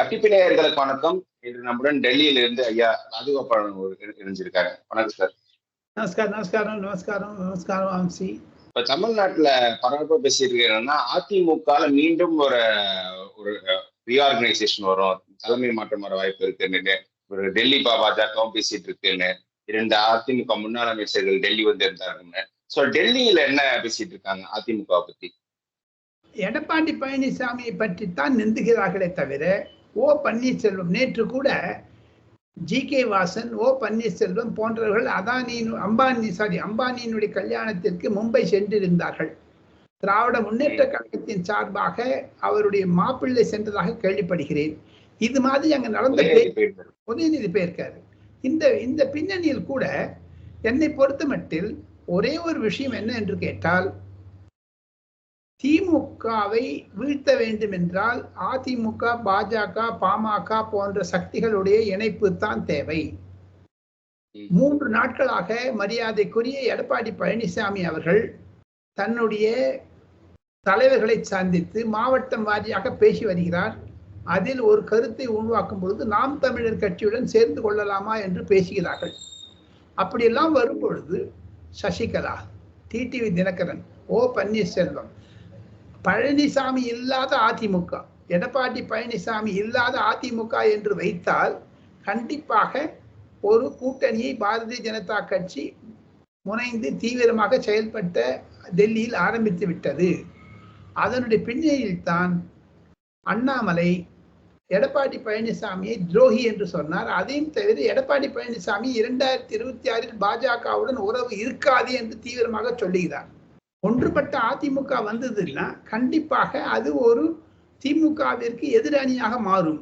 கட்டிப்பிள்ளையர்களுக்கு வணக்கம். இன்று நம்முடன் டெல்லியில இருந்து ஐயா ராஜகோபாலன் இணைஞ்சிருக்காரு. வணக்கம் சார். நமஸ்காரம் நமஸ்காரம் நமஸ்காரம் நமஸ்காரம் வம்சி. இப்ப தமிழ்நாட்டுல பரபரப்பா பேசிட்டு இருக்கேன்னா அதிமுக மீண்டும் ஒரு ஒரு ரீஆர்கனைசேஷன் வரும். தலைமை மாற்றம் வர வாய்ப்பு இருக்குன்னு ஒரு டெல்லி பாஜகவும் பேசிட்டு இருக்குன்னு இரண்டு அதிமுக முன்னாள் அமைச்சர்கள் டெல்லி வந்து இருந்தாருன்னு சோ டெல்லியில என்ன பேசிட்டு இருக்காங்க அதிமுக பத்தி? எடப்பாடி பழனிசாமியை பற்றித்தான் நிந்துகிறார்களே தவிர ஓ பன்னீர்செல்வம். நேற்று கூட G K Vasan O Panneerselvam போன்றவர்கள் அதானியின் அம்பானி சாரி அம்பானியினுடைய கல்யாணத்திற்கு மும்பை சென்றிருந்தார்கள். திராவிட முன்னேற்ற கழகத்தின் சார்பாக அவருடைய மாப்பிள்ளை சென்றதாக கேள்விப்படுகிறேன். இது மாதிரி அங்க நடந்த உதயநிதி போயிருக்காரு. இந்த இந்த பின்னணியில் கூட என்னை பொறுத்த மட்டில் ஒரே ஒரு விஷயம் என்ன என்று கேட்டால் திமுகவை வீழ்த்த வேண்டும் என்றால் அதிமுக பாஜக பாமக போன்ற சக்திகளுடைய இணைப்பு தான் தேவை. மூன்று நாட்களாக மரியாதைக்குரிய எடப்பாடி பழனிசாமி அவர்கள் தன்னுடைய தலைவர்களை சந்தித்து மாவட்டம் வாரியாக பேசி வருகிறார். அதில் ஒரு கருத்தை உருவாக்கும் பொழுது நாம் தமிழர் கட்சியுடன் சேர்ந்து கொள்ளலாமா என்று பேசுகிறார்கள். அப்படியெல்லாம் வரும் பொழுது சசிகலா டிடிவி தினகரன் ஓ பன்னீர்செல்வம் பழனிசாமி இல்லாத அதிமுக. எடப்பாடி பழனிசாமி இல்லாத அதிமுக என்று வைத்தால் கண்டிப்பாக ஒரு கூட்டணியை பாரதிய ஜனதா கட்சி முனைந்து தீவிரமாக செயல்பட்ட டெல்லியில் ஆரம்பித்து விட்டது. அதனுடைய பின்னணியில்தான் அண்ணாமலை எடப்பாடி பழனிசாமியை துரோகி என்று சொன்னார். அதையும் தவிர எடப்பாடி பழனிசாமி இரண்டாயிரத்தி இருபத்தி ஆறில் பாஜகவுடன் உறவு இருக்காது என்று தீவிரமாக சொல்லுகிறார். ஒன்றுபட்ட அதிமுக வந்ததுன்னா கண்டிப்பாக அது ஒரு திமுகவிற்கு எதிரணியாக மாறும்.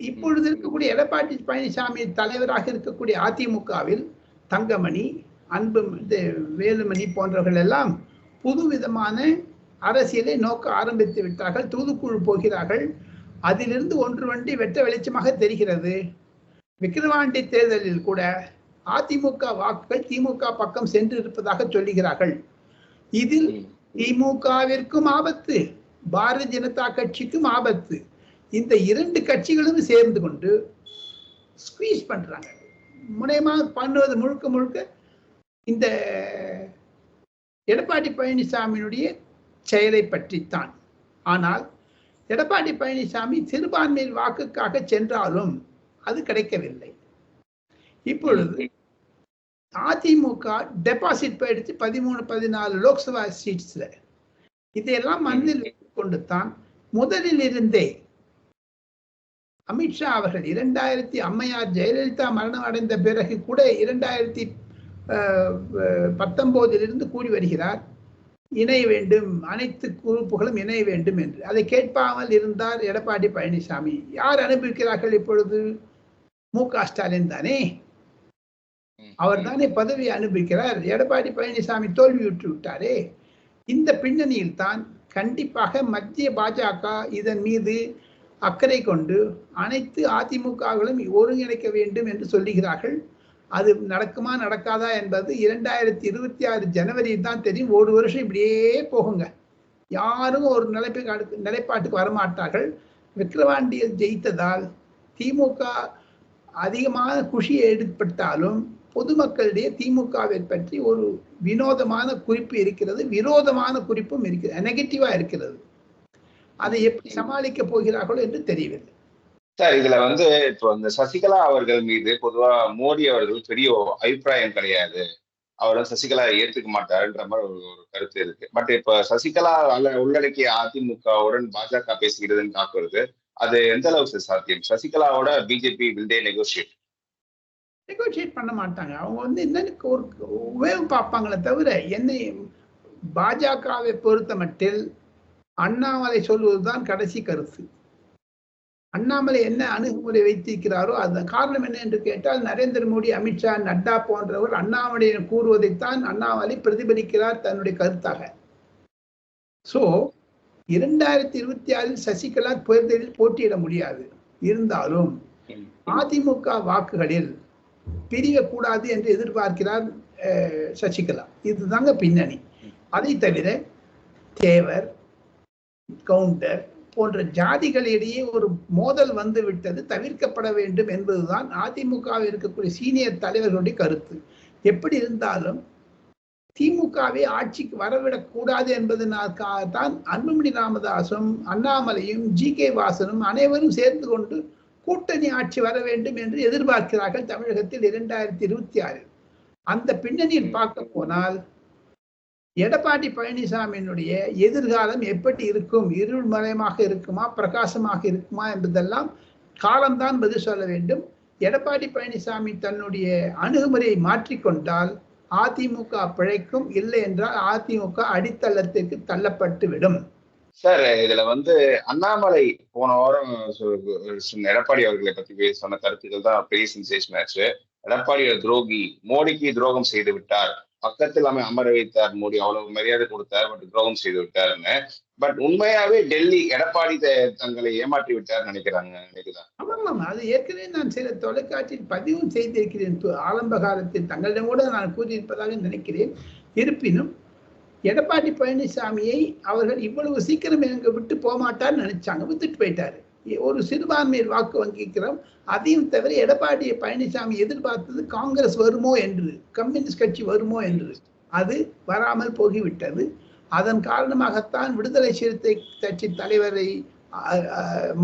இப்பொழுது இருக்கக்கூடிய எடப்பாடி பழனிசாமி தலைவராக இருக்கக்கூடிய அதிமுகவில் தங்கமணி அன்பு வேலுமணி போன்றவர்கள் எல்லாம் புது விதமான அரசியலை நோக்க ஆரம்பித்து விட்டார்கள் தூதுக்குழு போகிறார்கள். அதிலிருந்து ஒன்று வண்டி வெட்ட வெளிச்சமாக தெரிகிறது. விக்கிரவாண்டி தேர்தலில் கூட அதிமுக வாக்குகள் திமுக பக்கம் சென்று இருப்பதாக சொல்லுகிறார்கள். இதில் திமுகவிற்கும் ஆபத்து பாரதிய ஜனதா கட்சிக்கும் ஆபத்து. இந்த இரண்டு கட்சிகளும் சேர்ந்து கொண்டு ஸ்குவீஸ் பண்றாங்க. முனையமாக பண்ணுவது முழுக்க முழுக்க இந்த எடப்பாடி பழனிசாமியினுடைய செயலை பற்றித்தான். ஆனால் எடப்பாடி பழனிசாமி சிறுபான்மையில் வாக்குக்காக சென்றாலும் அது கிடைக்கவில்லை. இப்பொழுது அதிமுக டெபாசிட் போயிடுச்சு பதிமூணு பதினாலு லோக்சபா சீட்ஸ்ல இதையெல்லாம் மனதில் கொண்டு தான் முதலில் இருந்தே அமித்ஷா அவர்கள் இரண்டாயிரத்தி அம்மையார் ஜெயலலிதா மரணம் அடைந்த பிறகு கூட இரண்டாயிரத்தி பத்தொன்பதிலிருந்து கூறி வருகிறார். இணை வேண்டும் அனைத்து குரூப்புகளும் இணைய வேண்டும் என்று. அதை கேட்பாமல் இருந்தார் எடப்பாடி பழனிசாமி. யார் அனுபவிக்கிறார்கள் இப்பொழுது? மு க ஸ்டாலின் தானே. அவர் தானே பதவி அனுபவிக்கிறார். எடப்பாடி பழனிசாமி தோல்வியுற்று விட்டாரே. இந்த பின்னணியில் தான் கண்டிப்பாக மத்திய பாஜக இதன் மீது அக்கறை கொண்டு அனைத்து அதிமுககளும் ஒருங்கிணைக்க வேண்டும் என்று சொல்லுகிறார்கள். அது நடக்குமா நடக்காதா என்பது இரண்டாயிரத்தி இருபத்தி ஆறு ஜனவரியில் தான் தெரியும். ஒரு வருஷம் இப்படியே போகுங்க. யாரும் ஒரு நிலைப்பு நிலைப்பாட்டுக்கு வரமாட்டார்கள். விக்கிரவாண்டியில் ஜெயித்ததால் திமுக அதிகமான குஷியை ஏற்பட்டாலும் பொதுமக்களிடையே திமுகவை பற்றி ஒரு வினோதமான குறிப்பு இருக்கிறது விரோதமான குறிப்பும் இருக்கிறது நெகட்டிவா இருக்கிறது. அதை எப்படி சமாளிக்க போகிறார்களோ என்று தெரியவில்லை. சார் இதுல வந்து இப்போ இந்த சசிகலா அவர்கள் மீது பொதுவா மோடி அவர்கள் பெரிய அபிப்பிராயம் கிடையாது. அவரும் சசிகலா ஏத்துக்க மாட்டாருன்ற மாதிரி ஒரு கருத்து இருக்கு. பட் இப்ப சசிகலா உள்ளடக்கிய அதிமுகவுடன் பாஜக பேசுகிறதுன்னு தாக்குறது அது எந்த அளவுக்கு சாத்தியம்? சசிகலாவோட BJP will they negotiate negotiate பண்ண மாட்டாங்க. அவங்க வந்து என்னன்னு ஒரு உபயோகம் பார்ப்பாங்களே தவிர என்னை பாஜகவை பொறுத்த மட்டில் அண்ணாமலை சொல்வதுதான் கடைசி கருத்து. அண்ணாமலை என்ன அணுகுமுறை வைத்திருக்கிறாரோ அது காரணம் என்ன என்று கேட்டால் நரேந்திர மோடி அமித்ஷா நட்டா போன்றவர் அண்ணாமலை கூறுவதைத்தான் அண்ணாமலை பிரதிபலிக்கிறார் தன்னுடைய கருத்தாக. சோ இரண்டாயிரத்தி இருபத்தி ஆறில் சசிகலா தேர்தலில் போட்டியிட முடியாது. இருந்தாலும் அதிமுக வாக்குகளில் பிரியக்கூடாது என்று எதிர்பார்க்கிறார் சசிகலா. இதுதாங்க பின்னணி. அதை தவிர தேவர் கவுண்டர் போன்ற ஜாதிகளிடையே ஒரு மோதல் வந்து விட்டது தவிர்க்கப்பட வேண்டும் என்பதுதான் அதிமுகவில் இருக்கக்கூடிய சீனியர் தலைவர்களுடைய கருத்து. எப்படி இருந்தாலும் திமுகவே ஆட்சிக்கு வரவிடக்கூடாது என்பதனால்தான் அன்புமணி ராமதாசும் அண்ணாமலையும் ஜி கே வாசனும் அனைவரும் சேர்ந்து கொண்டு கூட்டணி ஆட்சி வர வேண்டும் என்று எதிர்பார்க்கிறார்கள் தமிழகத்தில் இரண்டாயிரத்தி இருபத்தி ஆறில். அந்த பின்னணியில் பார்க்க போனால் எடப்பாடி பழனிசாமியினுடைய எதிர்காலம் எப்படி இருக்கும்? இருள்மயமாக இருக்குமா? பிரகாசமாக இருக்குமா? என்பதெல்லாம் காலம்தான் பதில் சொல்ல வேண்டும். எடப்பாடி பழனிசாமி தன்னுடைய அணுகுமுறையை மாற்றிக்கொண்டால் அதிமுக பிழைக்கும் இல்லை என்றால் அதிமுக அடித்தளத்திற்கு தள்ளப்பட்டு விடும் சார் இதுல வந்து அண்ணாமலை போன வாரம் எடப்பாடி அவர்களை பத்தி சொன்ன கருத்துக்கள் தான் பெரிய சென்சேஷன் ஆச்சு எடப்பாடி துரோகி. மோடிக்கு துரோகம் செய்து விட்டார். பக்கத்தில் அமை அமர வைத்தார் மோடி. அவ்வளவு மரியாதை கொடுத்தார் பட் துரோகம் செய்து விட்டாருன்னு பட் உண்மையாவே டெல்லி எடப்பாடி தங்களை ஏமாற்றி விட்டார் நினைக்கிறாங்க நினைக்கிறாங்க ஆமாம் அது ஏற்கனவே நான் சில தொலைக்காட்சியில் பதிவும் செய்திருக்கிறேன். ஆரம்ப காலத்தில் தங்களிடம் கூட நான் கூறியிருப்பதாக நினைக்கிறேன். இருப்பினும் எடப்பாடி பழனிசாமியை அவர்கள் இவ்வளவு சீக்கிரம் எங்க விட்டு போகமாட்டான்னு நினைச்சாங்க வித்துட்டு போயிட்டாரு. ஒரு சிறுபான்மையர் வாக்கு வங்கிக்கிறோம் அதையும் தவிர எடப்பாடி பழனிசாமி எதிர்பார்த்தது காங்கிரஸ் வருமோ என்று கம்யூனிஸ்ட் கட்சி வருமோ என்று. அது வராமல் போகிவிட்டது. அதன் காரணமாகத்தான் விடுதலை சிறுத்தை கட்சி தலைவரை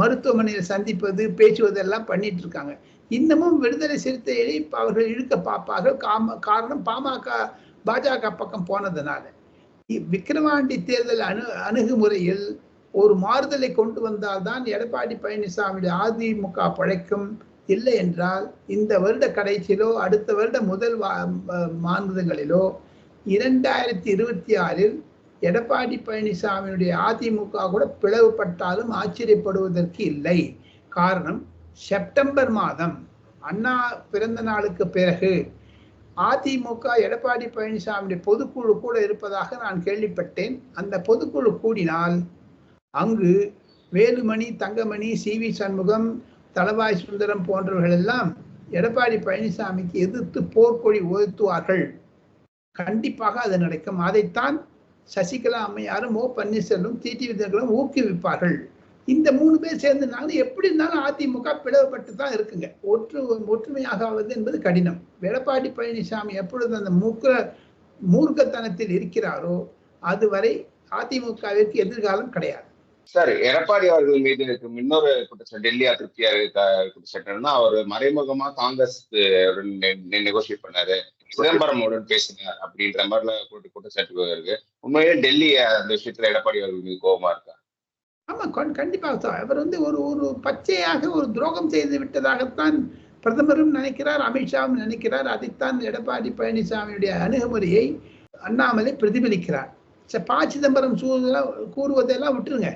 மருத்துவமனையில் சந்திப்பது பேச்சுவதெல்லாம் பண்ணிட்டு இருக்காங்க இன்னமும் விடுதலை சிறுத்தையை அவர்கள் இழுக்க பார்ப்பார்கள் காம காரணம் பாமக பாஜக பக்கம் போனதுனால. விக்கிரவாண்டி தேர்தல் அணு அணுகுமுறையில் ஒரு மாறுதலை கொண்டு வந்தால்தான் எடப்பாடி பழனிசாமி அதிமுக பழைக்கும் இல்லை என்றால் இந்த வருட கடைசியிலோ அடுத்த வருட முதல் மாநிலங்களிலோ இரண்டாயிரத்தி இருபத்தி ஆறில் எடப்பாடி பழனிசாமியுடைய அதிமுக கூட பிளவுபட்டாலும் ஆச்சரியப்படுவதற்கு இல்லை. காரணம் செப்டம்பர் மாதம் அண்ணா பிறந்த நாளுக்கு பிறகு அதிமுக எடப்பாடி பழனிசாமியுடைய பொதுக்குழு கூட இருப்பதாக நான் கேள்விப்பட்டேன். அந்த பொதுக்குழு கூடினால் அங்கு வேலுமணி தங்கமணி சி. வி. சண்முகம் தலவாய் சுந்தரம் போன்றவர்கள் எல்லாம் எடப்பாடி பழனிசாமிக்கு எதிர்த்து போர்க்கொடி உயர்த்துவார்கள் கண்டிப்பாக அது நடக்கும். அதைத்தான் சசிகலா அம்மையாரும் ஓ. பன்னீர்செல்வம் டிடி விதர்களும் ஊக்குவிப்பார்கள். இந்த மூணு பேர் சேர்ந்துனாலும் எப்படி இருந்தாலும் அதிமுக பிளவுபட்டு தான் இருக்குங்க. ஒற்று ஒற்றுமையாக ஆவது என்பது கடினம். எடப்பாடி பழனிசாமி எப்பொழுது அந்த மூக்க மூர்க்கத்தனத்தில் இருக்கிறாரோ அதுவரை அதிமுகவிற்கு எதிர்காலம் கிடையாது. சார் எடப்பாடி அவர்கள் மீது இன்னொரு குற்றச்சாட்டு டெல்லி அதிருப்தியா குற்றச்சாட்டுன்னா அவர் மறைமுகமா காங்கிரஸ் நெகோசியேட் பண்ணாரு. சிதம்பரமுடன் பேசினார் அப்படின்ற மாதிரிலாம் குற்றச்சாட்டு இருக்கு உண்மையிலே டெல்லி அந்த விஷயத்துல எடப்பாடி அவர்கள் மீது கோபமா இருக்கா? ஆமா கண்டிப்பாக அவர் வந்து ஒரு ஒரு பச்சையாக ஒரு துரோகம் செய்து விட்டதாகத்தான் பிரதமரும் நினைக்கிறார் அமித்ஷாவும் நினைக்கிறார். அதைத்தான் எடப்பாடி பழனிசாமியுடைய அணுகுமுறையை அண்ணாமலை பிரதிபலிக்கிறார். ப சிதம்பரம் சூழலாம் கூறுவதெல்லாம் விட்டுருங்க.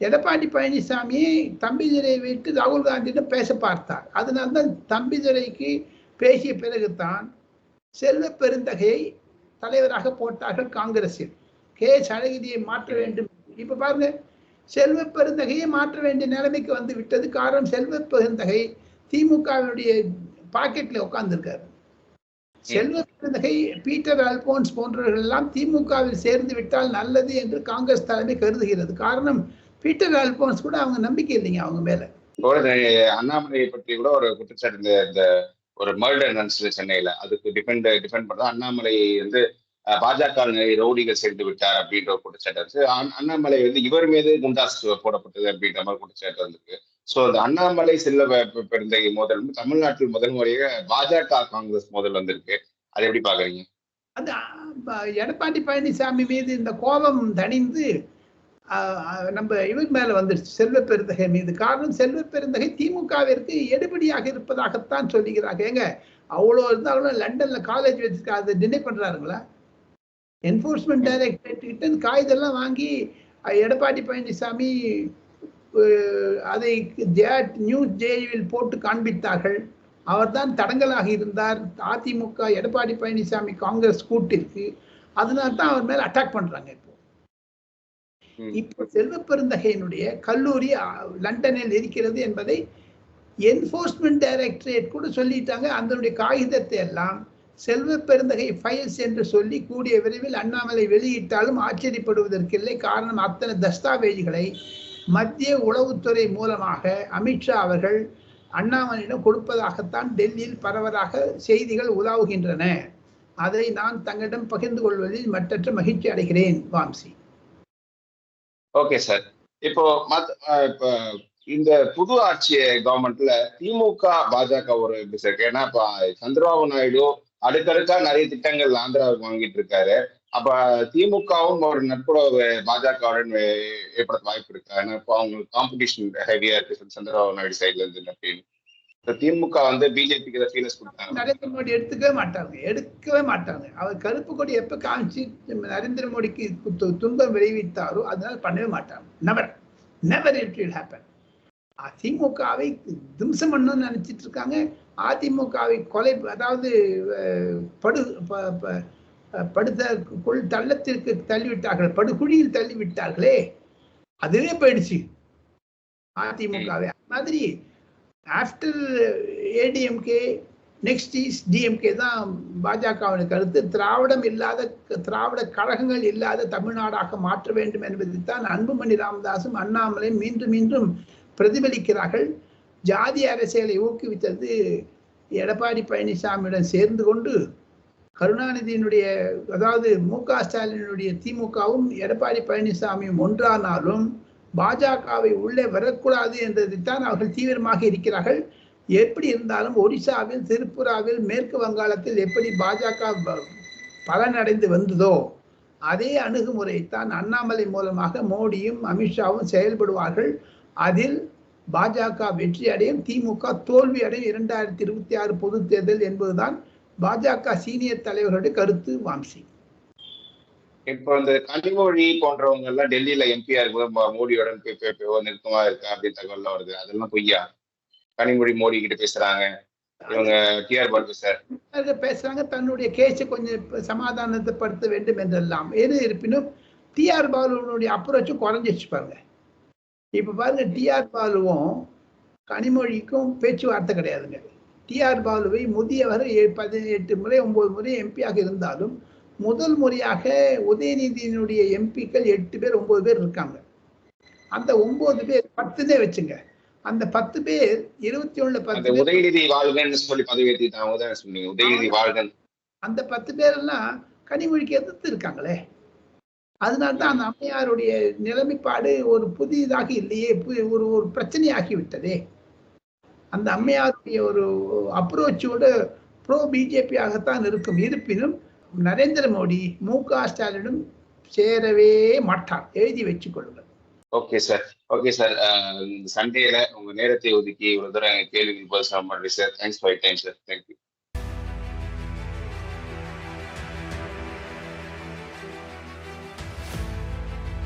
எடப்பாடி பழனிசாமியை தம்பிதுரை வைத்து ராகுல் காந்தியிடம் பேச பார்த்தார். அதனால்தான் தம்பிதுரைக்கு பேசிய பிறகுதான் செல்வ பெருந்தகையை தலைவராக போட்டார்கள் காங்கிரஸில் கே அழகிரியை மாற்ற வேண்டும். இப்ப பாருங்க செல்வ பெருந்தகையை மாற்ற வேண்டிய நிலைமைக்கு வந்து விட்டது. காரணம் செல்வ பெருந்தகை திமுகவினுடைய பாக்கெட்ல உட்கார்ந்துருக்காரு. செல்வ பெருந்தகை பீட்டர் அல்போன்ஸ் போன்றவர்கள் எல்லாம் திமுகவில் சேர்ந்து விட்டால் நல்லது என்று காங்கிரஸ் தலைமை கருதுகிறது. காரணம் பீட்டர் அல்போன்ஸ் கூட அவங்க நம்பிக்கை இல்லைங்க அவங்க மேல. அண்ணாமலையை பற்றி கூட ஒரு குற்றச்சாட்டு இந்த ஒரு மர்டர் நடந்துச்சு சென்னையில. அதுக்கு டிபெண்ட் டிபெண்ட் பண்ணா அண்ணாமலை வந்து பாஜக ரவுடிகள் சேர்ந்து விட்டார் அப்படின்ற ஒரு குற்றச்சாட்டு இருந்துச்சு அண்ணாமலை வந்து இவர் மீது குண்டாஸ் போடப்பட்டது அப்படின்ற மாதிரி குற்றச்சாட்டு இருந்திருக்கு ஸோ அந்த அண்ணாமலை செல்ல பெருந்தகை மோதல் தமிழ்நாட்டில் முதல் முறையாக பாஜக காங்கிரஸ் மோதல் வந்திருக்கு. அதை எப்படி பாக்குறீங்க அந்த எடப்பாடி பழனிசாமி மீது இந்த கோபம் தணிந்து நம்ம இவர் மேல வந்துருச்சு. செல்வ பெருந்தகை மீது. காரணம் செல்வ பெருந்தகை திமுகவிற்கு எடுபடியாக இருப்பதாகத்தான் சொல்லுகிறாங்க. ஏங்க அவ்வளோ இருந்தாலும் லண்டன்ல காலேஜ் வச்சிருக்க அதை டினை பண்றாருங்களா? என்போர்ஸ்மெண்ட் டைரக்டரேட் கிட்ட காகிதெல்லாம் வாங்கி எடப்பாடி பழனிசாமி அதை நியூஸ் ஜேவில் போட்டு காண்பித்தார்கள். அவர்தான் தடங்கலாக இருந்தார். அதிமுக எடப்பாடி பழனிசாமி காங்கிரஸ் கூட்டிற்கு. அதனால தான் அவர் மேல அட்டாக் பண்றாங்க இப்போ. இப்போ செல்வ பெருந்தகையினுடைய கல்லூரி லண்டனில் இருக்கிறது என்பதை என்போர்ஸ்மெண்ட் டைரக்டரேட் கூட சொல்லிட்டாங்க. அதனுடைய காகிதத்தை எல்லாம் செல்வ பெருந்தகை ஃபைல்ஸ் என்று சொல்லி கூடிய விரைவில் அண்ணாமலை வெளியிட்டாலும் ஆச்சரியப்படுவதற்கில்லை. காரணம் அத்தனை தஸ்தாவேஜுகளை மத்திய உளவுத்துறை மூலமாக அமித்ஷா அவர்கள் அண்ணாமலையிடம் கொடுப்பதாகத்தான் டெல்லியில் பரவலாக செய்திகள் உலாவுகின்றன. அதை நான் தங்களிடம் பகிர்ந்து கொள்வதில் மற்றற்ற மகிழ்ச்சி அடைகிறேன் வாம்சி. Okay sir. இப்போ மத் இப்போ இந்த புது ஆட்சி கவர்மெண்ட்ல திமுக பாஜக ஒரு எப்படி சார் ஏன்னா இப்ப சந்திரபாபு நாயுடு அடுக்கடுக்கா நிறைய திட்டங்கள் ஆந்திராவுக்கு வாங்கிட்டு இருக்காரு. அப்ப திமுகவும் ஒரு நட்புறவு பாஜகவுடன் ஏற்படுத்த வாய்ப்பு இருக்கா. ஏன்னா இப்போ அவங்களுக்கு காம்படிஷன் ஹெவியா இருக்கு. சந்திரபாபு நாயுடு சைட்ல இருந்து அப்படின்னு திமுக வந்து பிஜேபிக்கு ஃபீலஸ் கொடுத்தாங்க. நரேந்திர மோடி எடுத்துக்கவே மாட்டாங்க. எடுக்கவே மாட்டாங்க. அவர் கருப்பு கொடி எப்ப காமிச்சு நரேந்திர மோடிக்கு துன்பம் விளைவித்தாரோ அதனால பண்ணவே மாட்டாங்க. Never never it will happen அதிமுகவை திம்சம் பண்ணணும்னு நினைச்சிட்டு இருக்காங்க. அதிமுகவை கொலை அதாவது படு ப- படுத்த கொள் தள்ளத்திற்கு தள்ளிவிட்டார்கள். படுகுழியில் தள்ளிவிட்டார்களே. அதுவே போயிடுச்சு. அதிமுகவை. மாதிரி after ADMK next is DMK தான் பாஜகவின் கருத்து. திராவிடம் இல்லாத திராவிட கழகங்கள் இல்லாத தமிழ்நாடாக மாற்ற வேண்டும் என்பதைத்தான் அன்புமணி ராமதாசும் அண்ணாமலை மீண்டும் மீண்டும் பிரதிபலிக்கிறார்கள். ஜாதி அரசியலை ஊக்குவித்தது எடப்பாடி பழனிசாமியுடன் சேர்ந்து கொண்டு கருணாநிதியினுடைய அதாவது மு க ஸ்டாலினுடைய திமுகவும் எடப்பாடி பழனிசாமியும் ஒன்றானாலும் பாஜகவை உள்ளே வரக்கூடாது என்றதைத்தான் அவர்கள் தீவிரமாக இருக்கிறார்கள். எப்படி இருந்தாலும் ஒடிசாவில் திரிபுராவில் மேற்கு வங்காளத்தில் எப்படி பாஜக ப- பலனடைந்து வந்ததோ அதே அணுகுமுறைத்தான் அண்ணாமலை மூலமாக மோடியும் அமித்ஷாவும் செயல்படுவார்கள். அதில் பாஜக வெற்றி அடையும் திமுக தோல்வி அடையும் இரண்டாயிரத்தி இருபத்தி ஆறு பொது தேர்தல் என்பதுதான் பாஜக சீனியர் தலைவர்களுடைய கருத்து வாம்சி. இப்போ இந்த கனிமொழி போன்றவங்க எல்லாம் டெல்லியில எம்பியா இருக்கும்போது மோடியோட நெருக்கமா இருக்கா அப்படின்னு தகவல்லாம் வருது. அதெல்லாம் பொய்யா? கனிமொழி மோடி கிட்ட பேசுறாங்க. இவங்க டிஆர் பாலு சார். பேசுறாங்க தன்னுடைய கேஸை கொஞ்சம் சமாதானத்தைப்படுத்த வேண்டும் என்றெல்லாம். எது இருப்பினும் டிஆர் பாலுவனுடைய அப்ரோச்சும் குறைஞ்சிச்சு பாருங்க. இப்ப பாருங்க டிஆர் பாலுவும் கனிமொழிக்கும் பேச்சுவார்த்தை கிடையாதுங்க. டிஆர் பாலுவை முதியவர் பதினெட்டு முறை ஒன்பது முறை எம்பியாக இருந்தாலும் முதல் முறையாக உதயநிதியினுடைய எம்பிக்கள் எட்டு பேர் ஒன்பது பேர் இருக்காங்க. அந்த ஒன்பது பேர் பத்துனே வச்சுங்க. அந்த பத்து பேர் இருபத்தி ஒண்ணுல பத்து பேர் உதயநிதி வாழ்கன்னு சொல்லி பதவி அந்த பத்து பேரெல்லாம் கனிமொழிக்கு எதிர்த்து இருக்காங்களே. அதனால தான் அந்த அம்மையாருடைய நிலைமைப்பாடு ஒரு புதியதாக இல்லையே ஒரு ஒரு பிரச்சனையாகி விட்டதே அந்த அம்மையாருடைய ஒரு அப்ரோச்சோடு ப்ரோ பிஜேபியாகத்தான் இருக்கும். இருப்பினும் நரேந்திர மோடி மு க ஸ்டாலினும் சேரவே மாட்டார். எழுதி வச்சுக் கொள்ளுங்கள். Okay sir. Okay sir. சண்டேல உங்க நேரத்தை ஒதுக்கி இவ்வளவு தூரம் எங்க கேள்விகள் பதில் சொல்ல மாட்டேன் sir thanks for time sir thank you